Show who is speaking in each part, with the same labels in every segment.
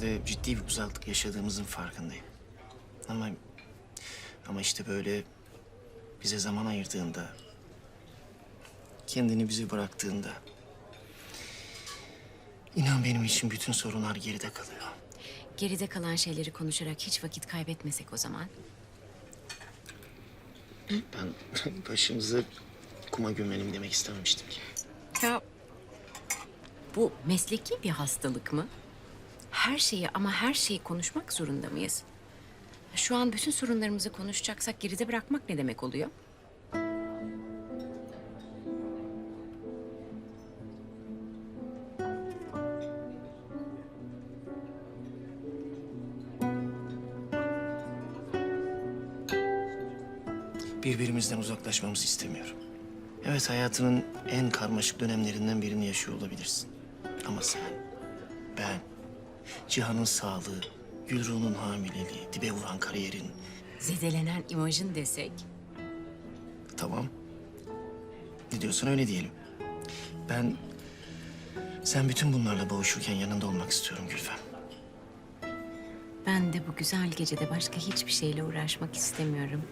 Speaker 1: geçenlerde ciddi bir uzaklık yaşadığımızın farkındayım. Ama ama işte böyle bize zaman ayırdığında, kendini bize bıraktığında inan benim için bütün sorunlar geride kalıyor.
Speaker 2: Geride kalan şeyleri konuşarak hiç vakit kaybetmesek o zaman.
Speaker 1: Ben başımızı kuma gömelim demek istememiştim ki.
Speaker 2: Ya bu mesleki bir hastalık mı? Her şeyi ama her şeyi konuşmak zorunda mıyız? Şu an bütün sorunlarımızı konuşacaksak geride bırakmak ne demek oluyor?
Speaker 1: Birbirimizden uzaklaşmamızı istemiyorum. Evet hayatının en karmaşık dönemlerinden birini yaşıyor olabilirsin. Ama sen, ben, Cihan'ın sağlığı, Gülruh'un hamileliği, dibe vuran kariyerin,
Speaker 2: Zedelenen imajın desek.
Speaker 1: Tamam. Ne diyorsan öyle diyelim. Ben sen bütün bunlarla boğuşurken yanında olmak istiyorum Gülfem.
Speaker 2: Ben de bu güzel gecede başka hiçbir şeyle uğraşmak istemiyorum.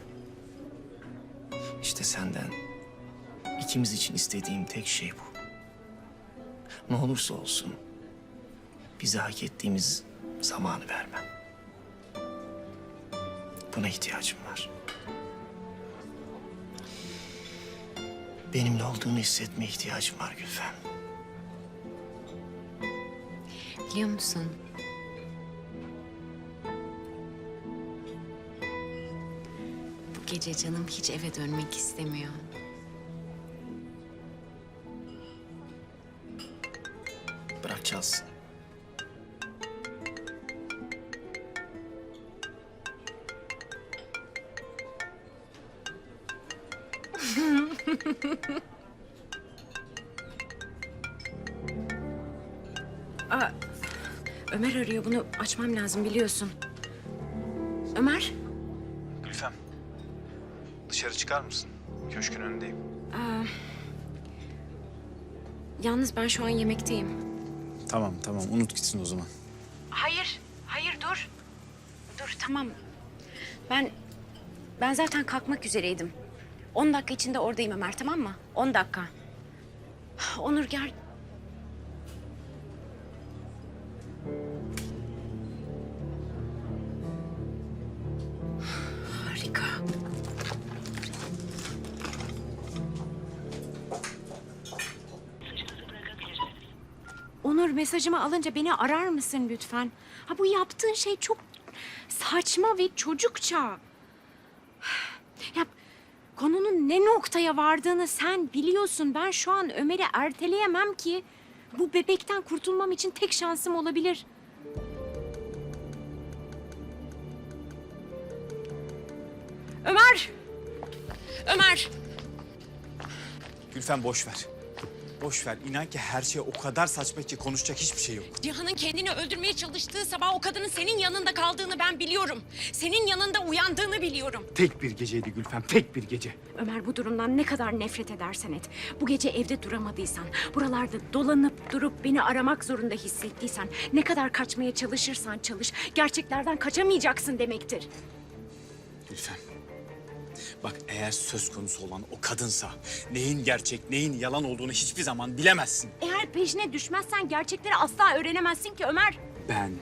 Speaker 1: İşte senden ikimiz için istediğim tek şey bu. Ne olursa olsun bize hak ettiğimiz zamanı vermem. Buna ihtiyacım var. Benimle olduğunu hissetmeye ihtiyacım var Gülfem.
Speaker 2: Biliyor musun? Bu gece canım hiç eve dönmek istemiyor.
Speaker 1: Bırak çalsın.
Speaker 2: Ömer arıyor bunu açmam lazım biliyorsun. Ömer?
Speaker 3: Gülfem. Dışarı çıkar mısın? Köşkün önündeyim.
Speaker 2: Yalnız ben şu an yemekteyim.
Speaker 3: Tamam tamam unut gitsin o zaman.
Speaker 2: Hayır, hayır dur. Dur tamam. Ben ben zaten kalkmak üzereydim. 10 dakika içinde oradayım Ömer tamam mı? 10 dakika. Onur gel. Harika. Onur mesajımı alınca beni arar mısın lütfen? Ha bu yaptığın şey çok saçma ve çocukça. Ya konunun ne noktaya vardığını sen biliyorsun. Ben şu an Ömer'i erteleyemem ki. Bu bebekten kurtulmam için tek şansım olabilir. Ömer! Ömer!
Speaker 3: Gülfem boş ver. Boş ver. İnan ki her şey o kadar saçma ki konuşacak hiçbir şey yok.
Speaker 2: Cihan'ın kendini öldürmeye çalıştığı sabah o kadının senin yanında kaldığını ben biliyorum. Senin yanında uyandığını biliyorum.
Speaker 4: Tek bir geceydi Gülfem, tek bir gece.
Speaker 2: Ömer bu durumdan ne kadar nefret edersen et. Bu gece evde duramadıysan, buralarda dolanıp durup beni aramak zorunda hissettiysen, ne kadar kaçmaya çalışırsan çalış, gerçeklerden kaçamayacaksın demektir.
Speaker 3: Gülfem. Bak eğer söz konusu olan o kadınsa neyin gerçek, neyin yalan olduğunu hiçbir zaman bilemezsin.
Speaker 2: Eğer peşine düşmezsen gerçekleri asla öğrenemezsin ki Ömer.
Speaker 3: Ben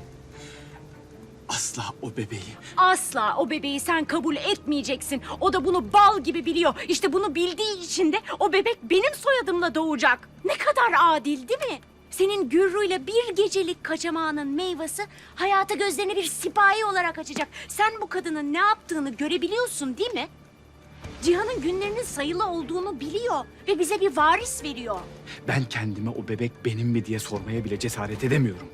Speaker 3: asla o bebeği
Speaker 2: Asla o bebeği sen kabul etmeyeceksin. O da bunu bal gibi biliyor. İşte bunu bildiği için de o bebek benim soyadımla doğacak. Ne kadar adil değil mi? Senin Gürru'yla bir gecelik kaçamağının meyvesi hayata gözlerini bir sipahi olarak açacak. Sen bu kadının ne yaptığını görebiliyorsun değil mi? Cihan'ın günlerinin sayılı olduğunu biliyor ve bize bir varis veriyor.
Speaker 4: Ben kendime o bebek benim mi diye sormaya bile cesaret edemiyorum.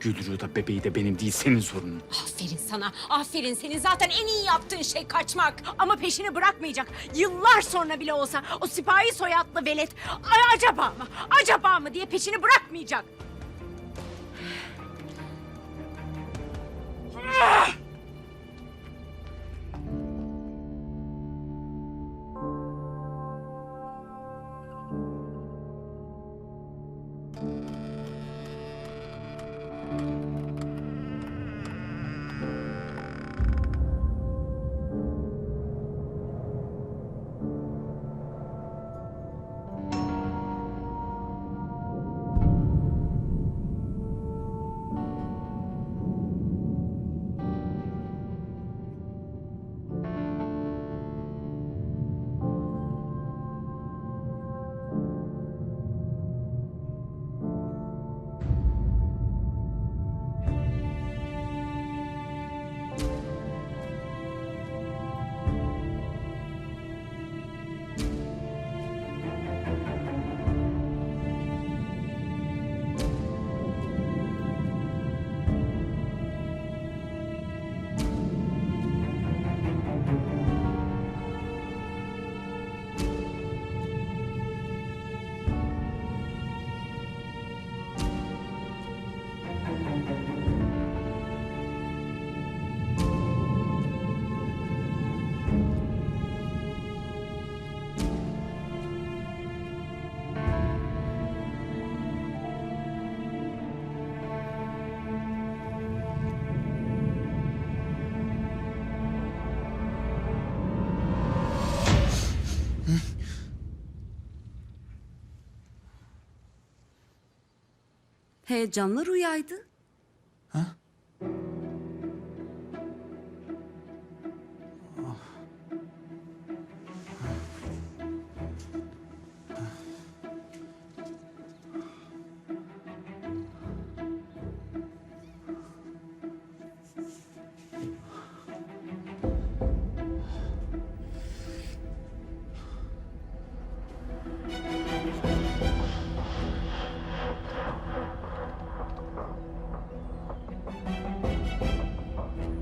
Speaker 4: Gülru da bebeği de benim değil, senin sorunun.
Speaker 2: Aferin sana, aferin. Senin zaten en iyi yaptığın şey kaçmak. Ama peşini bırakmayacak. Yıllar sonra bile olsa o sipahi soyadlı velet "Ay, acaba mı, acaba mı diye peşini bırakmayacak.
Speaker 5: Heyecanlı rüyaydı.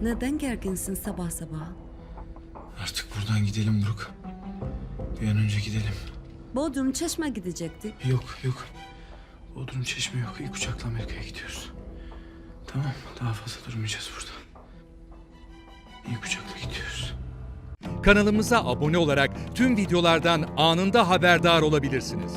Speaker 5: Neden gerginsin sabah sabah?
Speaker 3: Artık buradan gidelim Buruk. Bir an önce gidelim.
Speaker 5: Bodrum Çeşme gidecektik.
Speaker 3: Yok yok. Bodrum Çeşme yok. İlk uçakla Amerika'ya gidiyoruz. Tamam daha fazla durmayacağız burada. İlk uçakla gidiyoruz.
Speaker 6: Kanalımıza abone olarak tüm videolardan anında haberdar olabilirsiniz.